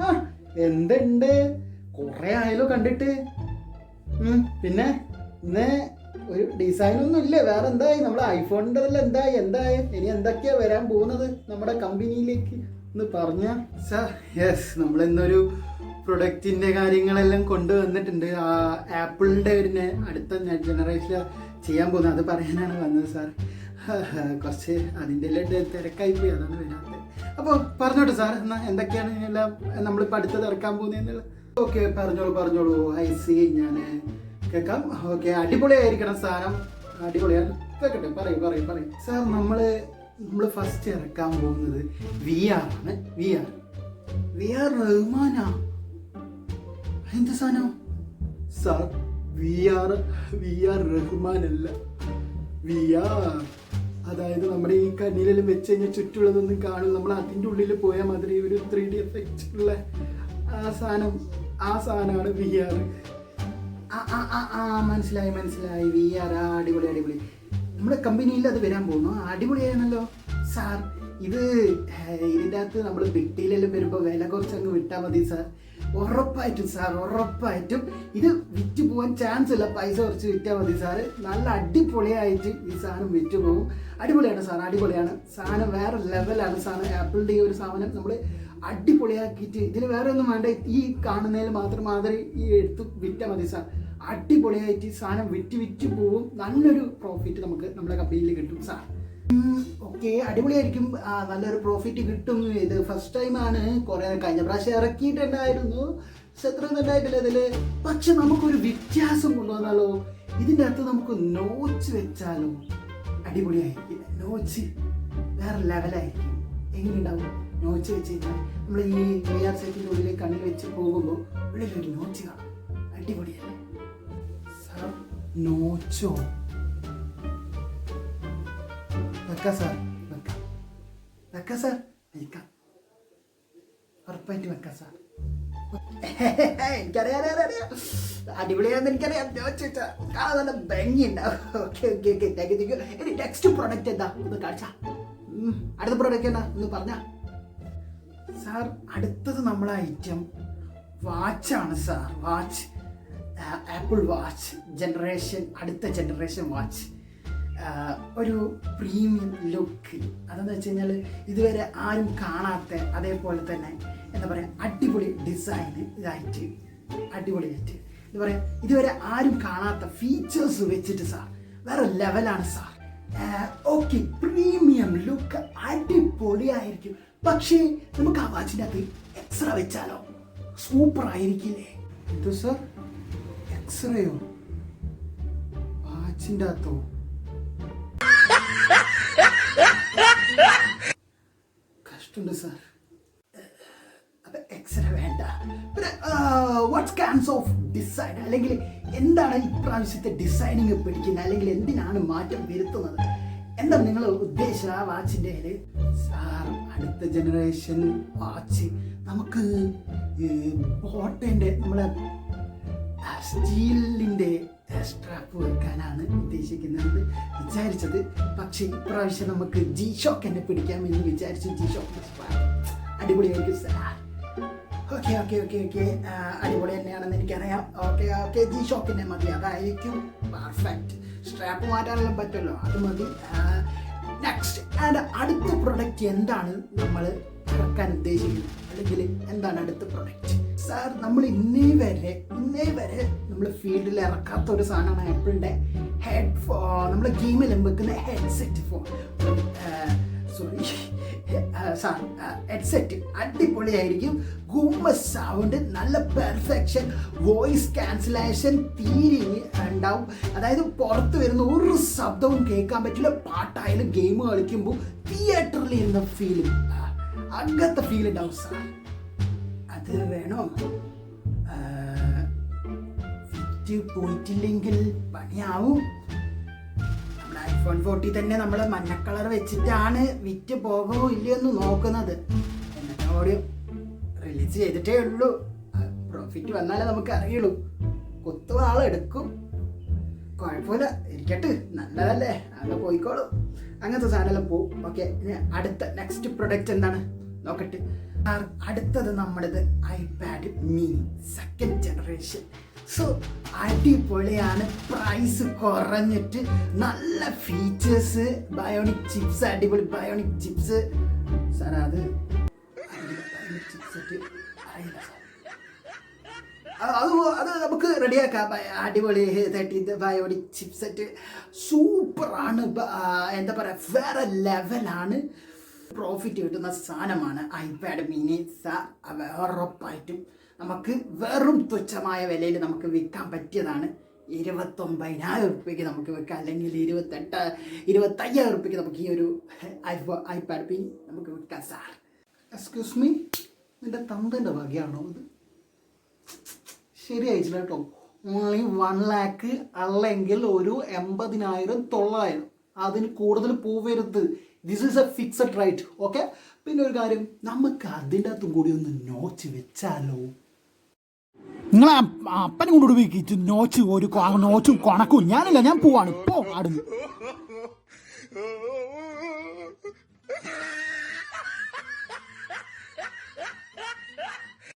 ആ എന്തുണ്ട്? കുറെ ആയാലോ കണ്ടിട്ട്. പിന്നെ? ഇന്ന് ഒരു ഡിസൈൻ ഒന്നും ഇല്ല. വേറെ എന്തായി? നമ്മുടെ ഐഫോണിന്റെ എന്തായി? എന്തായി? ഇനി എന്തൊക്കെയാ വരാൻ പോകുന്നത് നമ്മുടെ കമ്പനിയിലേക്ക് എന്ന് പറഞ്ഞ? സാർ യെസ് നമ്മൾ ഇന്നൊരു പ്രൊഡക്റ്റിന്റെ കാര്യങ്ങളെല്ലാം കൊണ്ടുവന്നിട്ടുണ്ട്. ആ ആപ്പിളിന്റെ ഒരു അടുത്ത ജനറേഷൻ ചെയ്യാൻ പോകുന്നത്. അത് പറയാനാണ് വന്നത് സാർ കുറച്ച് അതിന്റെ എല്ലാം തിരക്കായി പോയി അതാണ് വരാത്തത്. അപ്പോൾ പറഞ്ഞോട്ടെ സാർ എന്നാ എന്തൊക്കെയാണ് എല്ലാം നമ്മളിപ്പോൾ അടുത്തത് ഇറക്കാൻ പോകുന്നത് ഓക്കെ പറഞ്ഞോളൂ പറഞ്ഞോളൂ. ഐ സി ഞാൻ കേൾക്കാം. ഓക്കെ അടിപൊളിയായിരിക്കണം സാധനം അടിപൊളിയാണ്. കേൾക്കട്ടെ പറയും പറയും പറയും. സാർ നമ്മൾ നമ്മൾ ഫസ്റ്റ് ഇറക്കാൻ പോകുന്നത് വി ആർ ആണ്. വി ആർ വി ആർ റഹ്മാന എന്ത് സാധനം? Sir V R V R Rahman അല്ല വി ആർ അതായത് നമ്മുടെ ഈ കണ്ണിലെല്ലാം വെച്ച് കഴിഞ്ഞാൽ ചുറ്റുള്ളതൊന്നും കാണും. നമ്മൾ അതിന്റെ ഉള്ളിൽ പോയ മാതിരി ഒരു ത്രീ ഡി എഫക്റ്റ് ഉള്ള ആ സാധനം ആ സാധനമാണ് വി ആർ ആ മനസ്സിലായി മനസ്സിലായി. വി ആർ ആ അടിപൊളി അടിപൊളി. നമ്മുടെ കമ്പനിയിൽ അത് വരാൻ പോകുന്നു. അടിപൊളിയാണല്ലോ. സാർ ഇത് ഇതിന്റെ അകത്ത് നമ്മൾ ബിട്ടിയിലെല്ലാം വരുമ്പോൾ വില കുറച്ചങ്ങ് വിട്ടാൽ മതി സാർ. ഉറപ്പായിട്ടും സാർ ഉറപ്പായിട്ടും. ഇത് വിറ്റ് പോകാൻ ചാൻസ് ഇല്ല പൈസ കുറച്ച് വിറ്റാൽ മതി സാറ്. നല്ല അടിപൊളിയായിട്ട് ഈ സാധനം വിറ്റ് പോകും അടിപൊളിയാണ് സാർ അടിപൊളിയാണ്. സാധനം വേറെ ലെവലാണ് സാധനം ആപ്പിളിന്റെ ഈ ഒരു സാധനം നമ്മൾ അടിപൊളിയാക്കിയിട്ട് ഇതിന് വേറെ ഒന്നും വേണ്ട. ഈ കാണുന്നതിൽ മാത്രം മാതിരി ഈ എടുത്ത് വിറ്റാൽ മതി സാർ. അടിപൊളിയായിട്ട് സാധനം വിറ്റ് വിറ്റ് പോവും. നല്ലൊരു പ്രോഫിറ്റ് നമുക്ക് നമ്മുടെ കമ്പനിയിൽ കിട്ടും സാർ. ഓക്കെ അടിപൊളിയായിരിക്കും. നല്ലൊരു പ്രോഫിറ്റ് കിട്ടും. ഇത് ഫസ്റ്റ് ടൈമാണ് കുറെ കഴിഞ്ഞ പ്രാവശ്യം ഇറക്കിയിട്ടുണ്ടായിരുന്നു. ശത്രു ഉണ്ടായിട്ടില്ല ഇതിൽ. പക്ഷെ നമുക്കൊരു വ്യത്യാസം കൊണ്ടുവന്നാലോ? ഇതിന്റെ അകത്ത് നമുക്ക് നോച്ച് വെച്ചാലോ അടിപൊളിയായിരിക്കും നോച്ച് വേറെ ലെവലായിരിക്കും എങ്ങനെയുണ്ടാവും? നോച്ച് വെച്ച് കഴിഞ്ഞാൽ നമ്മൾ ഈ ന്യൂ ഇയർ ഉള്ളിൽ കണ്ണിൽ വെച്ച് പോകുമ്പോൾ ഉള്ളിലൊരു നോച്ച് കാണാം. അടിപൊളിയല്ലേ? സർ നോച്ചോ വെക്കാം sir del campo. Sir casa ഉറപ്പായിട്ട് campo. സാർ എനിക്കറിയാം അറിയാം അടിപൊളിയാണെന്ന് എനിക്കറിയാം നെക്സ്റ്റ് പ്രൊഡക്റ്റ് എന്താ? കാണിച്ചാ. അടുത്ത പ്രൊഡക്റ്റ് പറഞ്ഞാ. അടുത്തത് നമ്മളെ item വാച്ചാണ് sir watch Apple watch generation അടുത്ത ജനറേഷൻ വാച്ച് ഒരു പ്രീമിയം ലുക്ക് അതെന്ന് വെച്ച് കഴിഞ്ഞാൽ ഇതുവരെ ആരും കാണാത്ത അതേപോലെ തന്നെ എന്താ പറയുക അടിപൊളി ഡിസൈൻ ഇതായിട്ട് അടിപൊളിയായിട്ട് എന്താ പറയുക ഇതുവരെ ആരും കാണാത്ത ഫീച്ചേഴ്സ് വെച്ചിട്ട് സാർ വേറെ ലെവലാണ് സാർ ഓക്കെ പ്രീമിയം ലുക്ക് അടിപൊളിയായിരിക്കും. പക്ഷേ നമുക്ക് ആ വാച്ചിന്റെ അകത്ത് എക്സ്റേ വെച്ചാലോ? സൂപ്പർ ആയിരിക്കില്ലേ? എന്തോ സാർ? എക്സ്റേയോ വാച്ചിന്റെ അകത്തോ? കഷ്ടമുണ്ട് സാർ എക്സ്റേ വേണ്ട. പിന്നെ വാട്ട് കാൻസ് ഓഫ് ഡിസൈൻ അല്ലെങ്കിൽ എന്താണ് ഇപ്രാവശ്യത്തെ ഡിസൈനിങ് പിടിക്കുന്നത്? അല്ലെങ്കിൽ എന്തിനാണ് മാറ്റം വരുത്തുന്നത്? എന്താ നിങ്ങൾ ഉദ്ദേശം ആ വാച്ചിന്റെ സാർ അടുത്ത ജനറേഷൻ വാച്ച് നമുക്ക് ബോട്ടേന്റെ നമ്മളെ സ്റ്റീലിന്റെ സ്ട്രാപ്പ് വെക്കാനാണ് ഉദ്ദേശിക്കുന്നത്. വിചാരിച്ചത്. പക്ഷേ ഇപ്രാവശ്യം നമുക്ക് ജി ഷോക്ക് എന്നെ പിടിക്കാമെന്ന് വിചാരിച്ചു ജി ഷോക്ക് അടിപൊളിയായിരിക്കും sir okay okay okay okay അടിപൊളി തന്നെയാണെന്ന് എനിക്കറിയാം. ഓക്കെ ഓക്കെ ജി ഷോക്കിന്റെ മതി. അതായിരിക്കും പെർഫെക്റ്റ് സ്ട്രാപ്പ് മാറ്റാനുള്ള പറ്റുമല്ലോ അത് മതി. നെക്സ്റ്റ് ആൻഡ് അടുത്ത പ്രൊഡക്റ്റ് എന്താണ് നമ്മൾ ഇറക്കാൻ ഉദ്ദേശിക്കുന്നു. അല്ലെങ്കിൽ എന്താണ് അടുത്ത പ്രൊഡക്റ്റ് സാർ നമ്മൾ ഇന്നേ വരെ ഇന്നേ വരെ നമ്മൾ ഫീൽഡിൽ ഇറക്കാത്ത ഒരു സാധനമാണ് ആപ്പിളിന്റെ ഹെഡ് ഫോ നമ്മൾ ഗെയിമിൽ വെക്കുന്ന headset phone sorry sir headset അടിപൊളിയായിരിക്കും. ഗൂമ സൗണ്ട് നല്ല പെർഫെക്ഷൻ വോയിസ് ക്യാൻസലേഷൻ തീരി ഉണ്ടാവും. അതായത് പുറത്ത് വരുന്ന ഒരു ശബ്ദവും കേൾക്കാൻ പറ്റില്ല. പാട്ടായാലും ഗെയിം കളിക്കുമ്പോൾ തിയേറ്ററിൽ ഇരുന്ന ഫീലും അങ്ങനത്തെ ഫീൽ ഉണ്ടാവും സാർ അത് വേണോ? ഫിറ്റ് പോയിട്ടില്ലെങ്കിൽ പണിയാവും. നമ്മുടെ ഐഫോൺ ഫോർട്ടി തന്നെ നമ്മൾ മഞ്ഞ കളർ വെച്ചിട്ടാണ് വിറ്റ് പോകുമോ ഇല്ലയോ എന്ന് നോക്കുന്നത്. എന്നിട്ട് ഓടി റിലീസ് ചെയ്തിട്ടേ ഉള്ളൂ. പ്രോഫിറ്റ് വന്നാലേ നമുക്ക് അറിയുള്ളൂ. കൊത്തു ആളെടുക്കും കുഴപ്പമില്ല ഇരിക്കട്ടെ. നല്ലതല്ലേ? അങ്ങനെ പോയിക്കോളൂ. അങ്ങനത്തെ സാധനമെല്ലാം പോവും. ഓക്കെ അടുത്ത നെക്സ്റ്റ് പ്രൊഡക്റ്റ് എന്താണ്? നോക്കട്ടെ. അടുത്തത് നമ്മുടേത് iPad mini second generation so അടിപൊളിയാണ്. പ്രൈസ് കുറഞ്ഞിട്ട് നല്ല ഫീച്ചേഴ്സ് ബയോണിക് ചിപ്സ് അടിപൊളി ബയോണിക് ചിപ്സ് സാർ അത് സാർ അത് അത് നമുക്ക് റെഡിയാക്കാം അടിപൊളി തേർട്ടി ബയോണിക് ചിപ്സെറ്റ് സൂപ്പറാണ് എന്താ പറയുക വേറെ ലെവലാണ് പ്രോഫിറ്റ് കിട്ടുന്ന സാധനമാണ് ഐപാഡ് മിനി സാർ ഉറപ്പായിട്ടും നമുക്ക് വെറും തുച്ഛമായ വിലയിൽ നമുക്ക് വിൽക്കാൻ പറ്റിയതാണ്. ഇരുപത്തൊമ്പതിനായിരം ഉറുപ്പ്യക്ക് നമുക്ക് വിൽക്കാം. അല്ലെങ്കിൽ ഇരുപത്തെട്ട് ഇരുപത്തയ്യായിരം ഉറുപ്പ്യക്ക് നമുക്ക് ഈ ഒരു ഐപാഡ് മിനി നമുക്ക് വിൽക്കാം സാർ എക്സ്ക്യൂസ് മീ എന്റെ തന്തന്റെ വകയാണോ ഇത്? ശരിയായിട്ടില്ല കേട്ടോ. ഓൺലി വൺ ലാക്ക് അല്ലെങ്കിൽ ഒരു എൺപതിനായിരം തൊള്ളായിരം. അതിന് കൂടുതൽ പോവരുത് this is a fixed right okay പിന്നെ ഒരു കാര്യം നമുക്ക് അതിന്റെ അകത്തും കൂടി ഒന്ന് നോച്ച് വെച്ചാലോ? നിങ്ങൾ അപ്പനെ കൊണ്ട് ഉപയോഗിച്ചു നോച്ച് ഒരു നോച്ചും കൊണക്കും. ഞാനില്ല ഞാൻ പോവാണ്. പോ അടുന്ന്